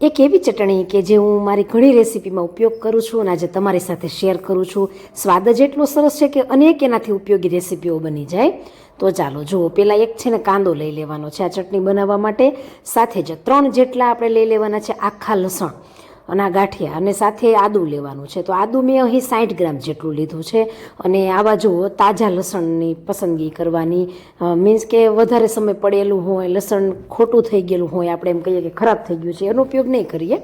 એક એવી ચટણી કે જે હું મારી ઘણી રેસીપીમાં ઉપયોગ કરું છું અને આજે તમારી સાથે શેર કરું છું. સ્વાદ જ એટલો સરસ છે કે અનેક એનાથી ઉપયોગી રેસીપીઓ બની જાય. તો ચાલો, જુઓ, પહેલાં એક છે ને કાંદો લઈ લેવાનો છે આ ચટણી બનાવવા માટે. સાથે જ ત્રણ જેટલા આપણે લઈ લેવાના છે આખા લસણ. અને આ ગાંઠિયા અને સાથે આદું લેવાનું છે. તો આદું મેં અહીં સાઠ ગ્રામ જેટલું લીધું છે અને આવા જુઓ તાજા લસણની પસંદગી કરવાની મીન્સ કે વધારે સમય પડેલું હોય, લસણ ખોટું થઈ ગયેલું હોય, આપણે એમ કહીએ કે ખરાબ થઈ ગયું છે, એનો ઉપયોગ નહીં કરીએ.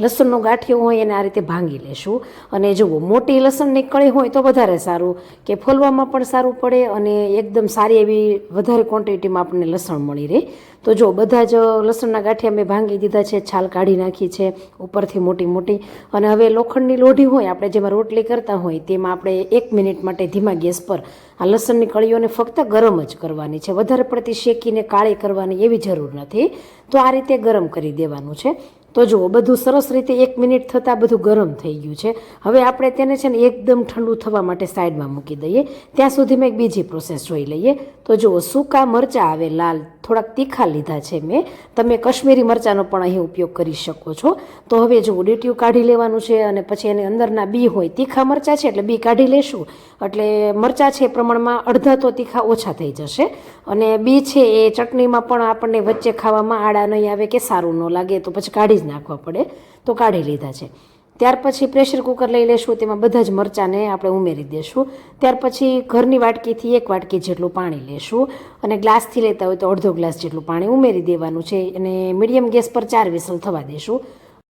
લસણનો ગાંઠિયો હોય એને આ રીતે ભાંગી લેશું. અને જુઓ, મોટી લસણની કળી હોય તો વધારે સારું કે ફોલવામાં પણ સારું પડે અને એકદમ સારી એવી વધારે ક્વોન્ટિટીમાં આપણને લસણ મળી રહે. તો જો બધા જ લસણના ગાંઠિયા મેં ભાંગી દીધા છે, છાલ કાઢી નાખી છે, ઉપરથી મોટી મોટી. અને હવે લોખંડની લોઢી હોય, આપણે જેમાં રોટલી કરતા હોય તેમાં આપણે એક મિનિટ માટે ધીમા ગેસ પર આ લસણની કળીઓને ફક્ત ગરમ જ કરવાની છે. વધારે પડતી શેકીને કાળી કરવાની એવી જરૂર નથી. તો આ રીતે ગરમ કરી દેવાનું છે. તો જુઓ, બધું સરસ રીતે એક મિનિટ થતાં બધું ગરમ થઈ ગયું છે. હવે આપણે તેને છે ને એકદમ ઠંડુ થવા માટે સાઈડમાં મૂકી દઈએ. ત્યાં સુધી મેં એક બીજી પ્રોસેસ જોઈ લઈએ. તો જુઓ, સૂકા મરચાં આવે લાલ, થોડાક તીખા લીધા છે મેં. તમે કશ્મીરી મરચાંનો પણ અહીં ઉપયોગ કરી શકો છો. તો હવે જુઓ, ડીટીયું કાઢી લેવાનું છે અને પછી એની અંદરના બી હોય, તીખા મરચાં છે એટલે બી કાઢી લેશું. એટલે મરચાં છે એ પ્રમાણમાં અડધા તો તીખા ઓછા થઈ જશે. અને બી છે એ ચટણીમાં પણ આપણને વચ્ચે ખાવામાં આડા નહીં આવે કે સારું ન લાગે, તો પછી કાઢી જ નાખવા પડે. તો કાઢી લીધા છે. ત્યાર પછી પ્રેશર કુકર લઈ લેશું, તેમાં બધા જ મરચાંને આપણે ઉમેરી દેશું. ત્યાર પછી ઘરની વાટકીથી એક વાટકી જેટલું પાણી લેશું. અને ગ્લાસથી લેતા હોય તો અડધો ગ્લાસ જેટલું પાણી ઉમેરી દેવાનું છે. અને મીડિયમ ગેસ પર ચાર વિસલ થવા દેશું.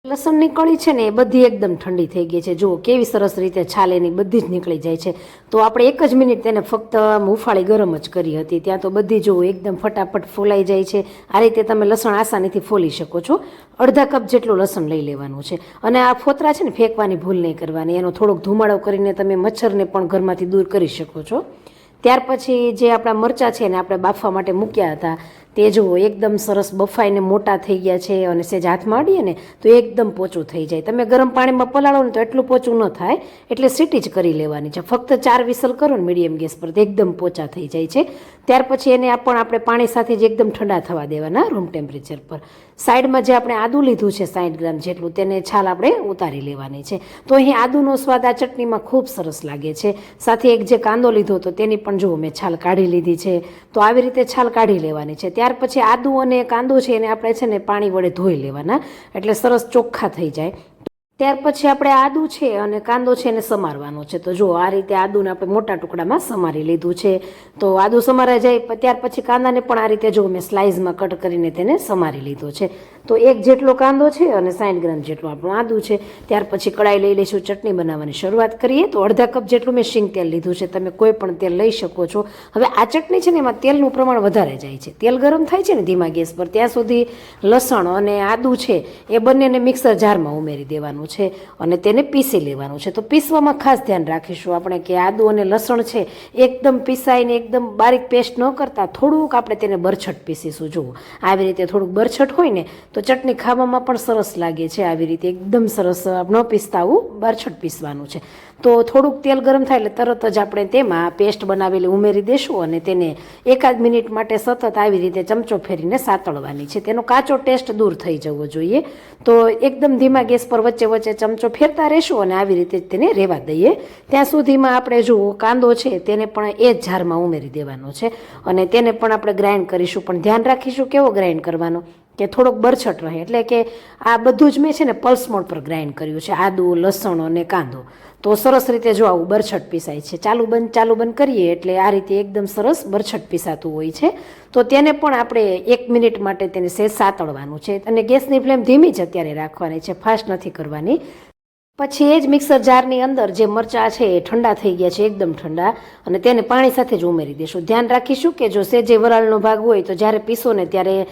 લસણની કળી છે ને એ બધી એકદમ ઠંડી થઈ ગઈ છે. જુઓ કેવી સરસ રીતે છાલ એની બધી જ નીકળી જાય છે. તો આપણે એક જ મિનિટ તેને ફક્ત હુફાળી ગરમ જ કરી હતી. ત્યાં તો બધી જુઓ એકદમ ફટાફટ ફોલાઈ જાય છે. આ રીતે તમે લસણ આસાનીથી ફોલી શકો છો. અડધા કપ જેટલું લસણ લઈ લેવાનું છે. અને આ ફોતરા છે ને ફેંકવાની ભૂલ નહીં કરવાની. એનો થોડોક ધુમાડો કરીને તમે મચ્છરને પણ ઘરમાંથી દૂર કરી શકો છો. ત્યાર પછી જે આપણા મરચાં છે એને આપણે બાફવા માટે મૂક્યા હતા તે જુઓ, એકદમ સરસ બફાઈને મોટા થઈ ગયા છે અને સેજ હાથમાં અડીએ ને, તો એકદમ પોચું થઈ જાય. તમે ગરમ પાણીમાં પલાળો ને તો એટલું પોચું ન થાય, એટલે સીટી જ કરી લેવાની છે. ફક્ત ચાર વિસલ કરો ને મીડિયમ ગેસ પર, તો એકદમ પોચા થઈ જાય છે. ત્યાર પછી એને પણ આપણે પાણી સાથે જ એકદમ ઠંડા થવા દેવાના રૂમ ટેમ્પરેચર પર. સાઈડમાં જે આપણે આદું લીધું છે સાઠ ગ્રામ જેટલું, તેને છાલ આપણે ઉતારી લેવાની છે. તો અહીં આદુનો સ્વાદ આ ચટણીમાં ખૂબ સરસ લાગે છે. સાથે એક જે કાંદો લીધો હતો, તેની પણ જુઓ, મેં છાલ કાઢી લીધી છે. તો આવી રીતે છાલ કાઢી લેવાની છે. ત્યાર પછી આદુ અને કાંદો છે એને આપણે છે ને પાણી વડે ધોઈ લેવાના, એટલે સરસ ચોખ્ખા થઈ જાય. ત્યાર પછી આપણે આદુ છે અને કાંદો છે એને સમારવાનો છે. તો જો આ રીતે આદુને આપણે મોટા ટુકડામાં સમારી લીધું છે. તો આદુ સમારાઈ જાય ત્યાર પછી કાંદાને પણ આ રીતે જો મેં સ્લાઇઝમાં કટ કરીને તેને સમારી લીધો છે. તો એક જેટલો કાંદો છે અને સાઠ ગ્રામ જેટલું આપણું આદું છે. ત્યાર પછી કડાઈ લઈ લઈશું, ચટણી બનાવવાની શરૂઆત કરીએ. તો અડધા કપ જેટલું મેં શીંગ તેલ લીધું છે. તમે કોઈ પણ તેલ લઈ શકો છો. હવે આ ચટણી છે ને એમાં તેલનું પ્રમાણ વધારે જાય છે. તેલ ગરમ થાય છે ને ધીમા ગેસ પર, ત્યાં સુધી લસણ અને આદું છે એ બંનેને મિક્સર જારમાં ઉમેરી દેવાનું છે અને તેને પીસી લેવાનું છે. તો પીસવામાં ખાસ ધ્યાન રાખીશું આપણે કે આદું અને લસણ છે એકદમ પીસાઈને એકદમ બારીક પેસ્ટ ન કરતાં થોડુંક આપણે તેને બરછટ પીસીશું. જુઓ, આવી રીતે થોડુંક બરછટ હોય ને તો ચટણી ખાવામાં પણ સરસ લાગે છે આવી રીતે, એકદમ સરસ ન પીસતા આવું બરછટ પીસવાનું છે. તો થોડુંક તેલ ગરમ થાય એટલે તરત જ આપણે તેમાં પેસ્ટ બનાવેલી ઉમેરી દેશું અને તેને એકાદ મિનિટ માટે સતત આવી રીતે ચમચો ફેરીને સાતળવાની છે. તેનો કાચો ટેસ્ટ દૂર થઈ જવો જોઈએ. તો એકદમ ધીમા ગેસ પર વચ્ચે વચ્ચે ચમચો ફેરતા રહેશું અને આવી રીતે તેને રહેવા દઈએ. ત્યાં સુધીમાં આપણે જુઓ કાંદો છે તેને પણ એ જ જારમાં ઉમેરી દેવાનો છે. અને તેને પણ આપણે ગ્રાઇન્ડ કરીશું. પણ ધ્યાન રાખીશું કેવો ગ્રાઇન્ડ કરવાનો. કે થોડોક બરછટ રહે. એટલે કે આ બધું જ મેં છે ને પલ્સ મોડ પર ગ્રાઇન્ડ કર્યું છે. આદુ, લસણ અને કાંદો. તો સરસ રીતે જો આવું બરછટ પીસાય છે. ચાલુ બંધ ચાલુ બંધ કરીએ એટલે આ રીતે એકદમ સરસ બરછટ પીસાતું હોય છે. તો તેને પણ આપણે એક મિનિટ માટે તેને સેજ સાતળવાનું છે. અને ગેસની ફ્લેમ ધીમી જ અત્યારે રાખવાની છે. ફાસ્ટ નથી કરવાની. પછી એ જ મિક્સર જારની અંદર જે મરચાં છે એ ઠંડા થઈ ગયા છે, એકદમ ઠંડા. અને તેને પાણી સાથે જ ઉમેરી દઈશું ધ્યાન રાખીશું કે જો સેજે વરાળનો ભાગ હોય તો જ્યારે પીસો ને ત્યારે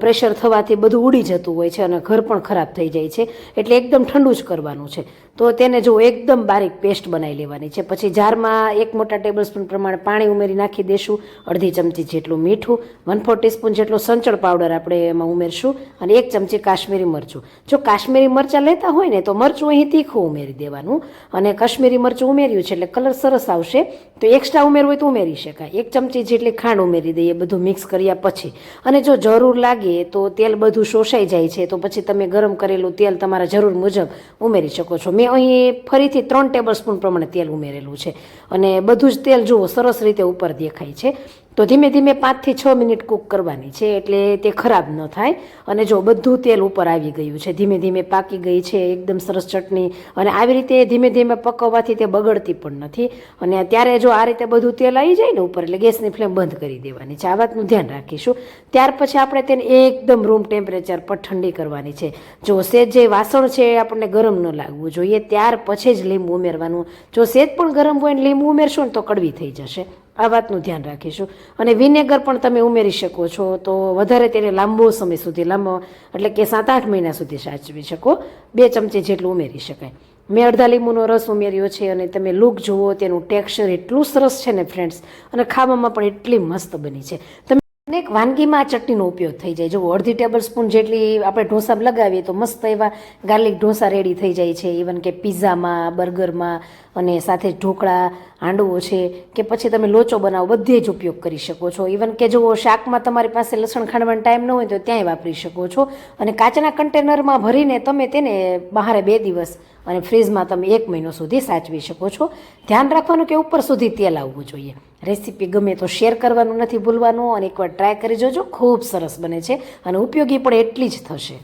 પ્રેશર થવાથી બધું ઉડી જતું હોય છે અને ઘર પણ ખરાબ થઈ જાય છે. એટલે એકદમ ઠંડુ જ કરવાનું છે. તો તેને જો એકદમ બારીક પેસ્ટ બનાવી લેવાની છે. પછી જારમાં એક મોટા ટેબલ સ્પૂન પ્રમાણે પાણી ઉમેરી નાખી દેશું. અડધી ચમચી જેટલું મીઠું. વન ફોર ટીસ્પૂન જેટલો સંચળ પાવડર આપણે એમાં ઉમેરશું. અને એક ચમચી કાશ્મીરી મરચું. જો કાશ્મીરી મરચાં લેતા હોય ને તો મરચું અહીં તીખું તીખું ઉમેરી દેવાનું અને કશ્મીરી મરચું ઉમેર્યું છે એટલે કલર સરસ આવશે. તો એક્સ્ટ્રા ઉમેરવું હોય તો ઉમેરી શકાય. એક ચમચી જેટલી ખાંડ ઉમેરી દઈએ બધું મિક્સ કર્યા પછી. અને જો જરૂર લાગે તો તેલ બધું શોષાઈ જાય છે, તો પછી તમે ગરમ કરેલું તેલ તમારા જરૂર મુજબ ઉમેરી શકો છો. મેં અહીં ફરીથી ત્રણ ટેબલ સ્પૂન પ્રમાણે તેલ ઉમેરેલું છે. અને બધું જ તેલ જુઓ, સરસ રીતે ઉપર દેખાય છે. તો ધીમે ધીમે પાંચથી છ મિનિટ કૂક કરવાની છે એટલે તે ખરાબ ન થાય. અને જો બધું તેલ ઉપર આવી ગયું છે, ધીમે ધીમે પાકી ગઈ છે, એકદમ સરસ ચટણી, અને આવી રીતે ધીમે ધીમે પકવવાથી તે બગડતી પણ નથી. અને ત્યારે જો આ રીતે બધું તેલ આવી જાય ને ઉપર, એટલે ગેસની ફ્લેમ બંધ કરી દેવાની છે. આ વાતનું ધ્યાન રાખીશું. ત્યાર પછી આપણે તેને એકદમ રૂમ ટેમ્પરેચર પર ઠંડી કરવાની છે. જો સેજ જે વાસણ છે એ આપણને ગરમ ન લાગવું જોઈએ, ત્યાર પછી જ લીંબુ ઉમેરવાનું. જો સેજ પણ ગરમ હોય ને લીંબુ ઉમેરશો ને તો કડવી થઈ જશે. આ વાતનું ધ્યાન રાખીશું. અને વિનેગર પણ તમે ઉમેરી શકો છો, તો વધારે તેને લાંબો સમય સુધી, લાંબો, એટલે કે સાત આઠ મહિના સુધી સાચવી શકો. બે ચમચી જેટલું ઉમેરી શકાય. મેં અડધા લીંબુનો રસ ઉમેર્યો છે અને તમે લુક જુઓ, તેનું ટેક્સચર એટલું સરસ છે ને ફ્રેન્ડ્સ, અને ખાવામાં પણ એટલી મસ્ત બની છે. તમે અનેક વાનગીમાં આ ચટણીનો ઉપયોગ થઈ જાય. જો અડધી ટેબલ સ્પૂન જેટલી આપણે ઢોસા લગાવીએ તો મસ્ત એવા ગાર્લિક ઢોસા રેડી થઈ જાય છે. ઇવન કે પીઝામાં, બર્ગરમાં, અને સાથે ઢોકળા હાંડવો છે કે પછી તમે લોચો બનાવો, બધે જ ઉપયોગ કરી શકો છો. ઇવન કે જો શાકમાં તમારી પાસે લસણ ખાંડવાનો ટાઈમ ન હોય તો ત્યાંય વાપરી શકો છો. અને કાચના કન્ટેનરમાં ભરીને તમે તેને બહારે બે દિવસ અને ફ્રીજમાં તમે એક મહિનો સુધી સાચવી શકો છો. ધ્યાન રાખવાનું કે ઉપર સુધી તેલ આવવું જોઈએ. રેસીપી ગમે તો શેર કરવાનું નથી ભૂલવાનું અને એકવાર ટ્રાય કરી જોજો, ખૂબ સરસ બને છે અને ઉપયોગી પણ એટલી જ થશે.